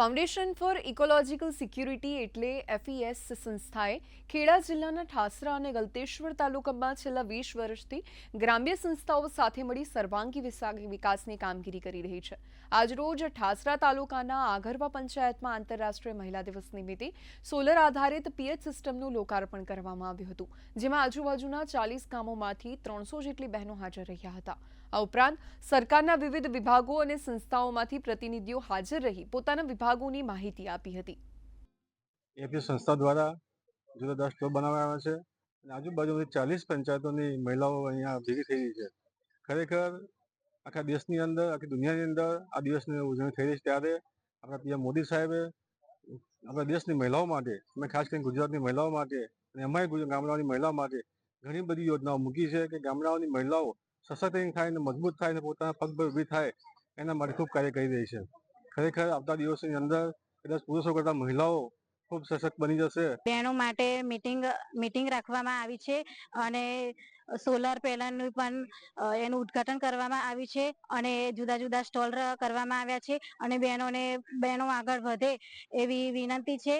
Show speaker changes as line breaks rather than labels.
Foundation four ecological security એટલે એફઈએસ સંસ્થાએ ખેડા જિલ્લાના ઠાસરા અને ગલતેશ્વર તાલુકામાં છેલ્લા વીસ વર્ષથી ગ્રામ્ય સંસ્થાઓ સાથે મળી સર્વાંગી વિકાસની કામગીરી કરી રહી છે. આજરોજ ઠાસરા તાલુકાના આગરવા પંચાયતમાં આંતરરાષ્ટ્રીય મહિલા દિવસ નિમિત્તે સોલર આધારિત પીએચ સિસ્ટમનું લોકાર્પણ કરવામાં આવ્યું હતું, જેમાં આજુબાજુના ચાલીસ ગામોમાંથી ત્રણસો જેટલી બહેનો હાજર રહ્યા હતા. આ ઉપરાંત સરકારના વિવિધ વિભાગો અને સંસ્થાઓમાંથી પ્રતિનિધિઓ હાજર રહી પોતાના વિભાગોની માહિતી આપી હતી.
એપી સંસ્થા દ્વારા જુદા જુદા સ્ટોર બનાવવામાં આવે છે અને આજુબાજુની ચાલીસ પંચાયતોની મહિલાઓ અહીંયા ભેગી થઈ છે. ખરેખર આખા દેશની અંદર, આખી દુનિયાની અંદર આ દિવસની ઉજવણી થઈ રહી છે ત્યારે આપણા પીએમ મોદી સાહેબે આપણા દેશની મહિલાઓ માટે, અને ખાસ કરીને ગુજરાતની મહિલાઓ માટે, અને એમાંય ગામડાઓની મહિલાઓ માટે ઘણી બધી યોજનાઓ મૂકી છે કે ગામડાઓની મહિલાઓ સશક્તિકરણ થાય અને મજબૂત થાય ને પોતાના પગ ઊભી થાય એના માટે ખૂબ કાર્ય કરી રહી છે. ખરેખર આવતા દિવસોની અંદર કદાચ પુરુષો કરતા મહિલાઓ ખૂબ સશક્ત બની જશે.
બહેનો માટે મીટિંગ મીટિંગ રાખવામાં આવી છે અને સોલાર પેનલનું પણ એનું ઉદ્ઘાટન કરવામાં આવ્યું છે અને જુદા જુદા સ્ટોલ કરવામાં આવ્યા છે અને બહેનોને, બહેનો આગળ વધે એવી વિનંતી છે.